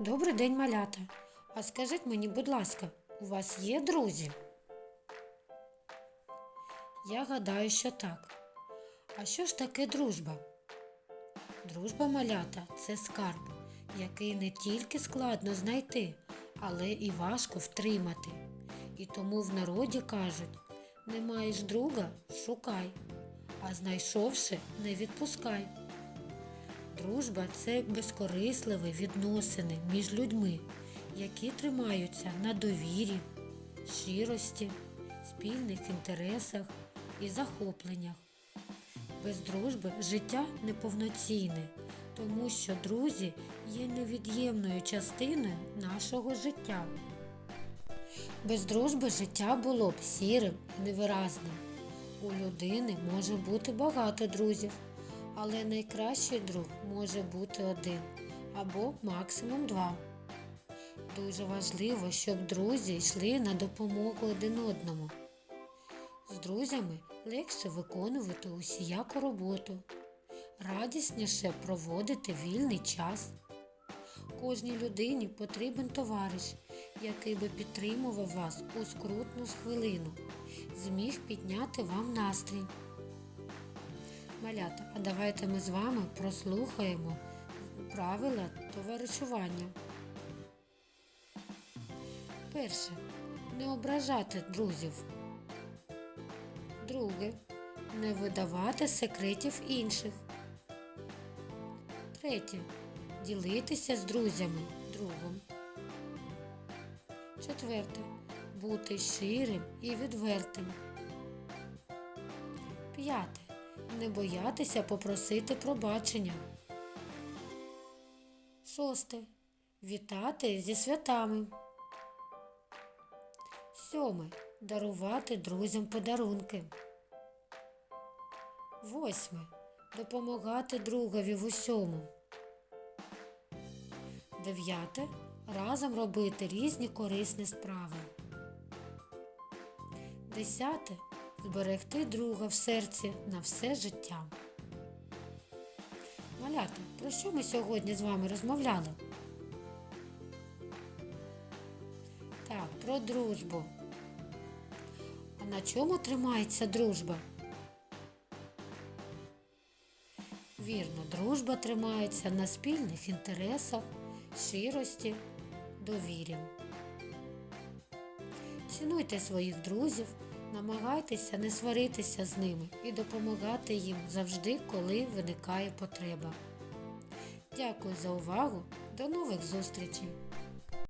Добрий день, малята. А скажіть мені, будь ласка, у вас є друзі? Я гадаю, що так. А що ж таке дружба? Дружба малята це скарб, який не тільки складно знайти, але і важко втримати. І тому в народі кажуть: не маєш друга, шукай, а знайшовши, не відпускай. Дружба це безкорисливі відносини між людьми, які тримаються на довірі, щирості, спільних інтересах і захопленнях. Без дружби життя неповноцінне, тому що друзі є невід'ємною частиною нашого життя. Без дружби життя було б сірим і невиразним. У людини може бути багато друзів, але найкращий друг може бути один або максимум два. Дуже важливо, щоб друзі йшли на допомогу один одному. З друзями легше виконувати усіяку роботу, радісніше проводити вільний час. Кожній людині потрібен товариш, який би підтримував вас у скрутну хвилину, зміг підняти вам настрій. Малята, а давайте ми з вами прослухаємо правила товаришування. Перше. Не ображати друзів. Друге. Не видавати секретів інших. Третє. Ділитися з друзями другом. Четверте. Бути щирим і відвертим. П'яте. Не боятися попросити пробачення. Шосте. Вітати зі святами. Сьоме. Дарувати друзям подарунки. Восьме. Допомагати другові в усьому. Дев'яте. Разом робити різні корисні справи. Десяте. Зберегти друга в серці на все життя. Малята, про що ми сьогодні з вами розмовляли? Так, про дружбу. А на чому тримається дружба? Вірно, дружба тримається на спільних інтересах, щирості, довірі. Цінуйте своїх друзів, намагайтеся не сваритися з ними і допомагати їм завжди, коли виникає потреба. Дякую за увагу. До нових зустрічей!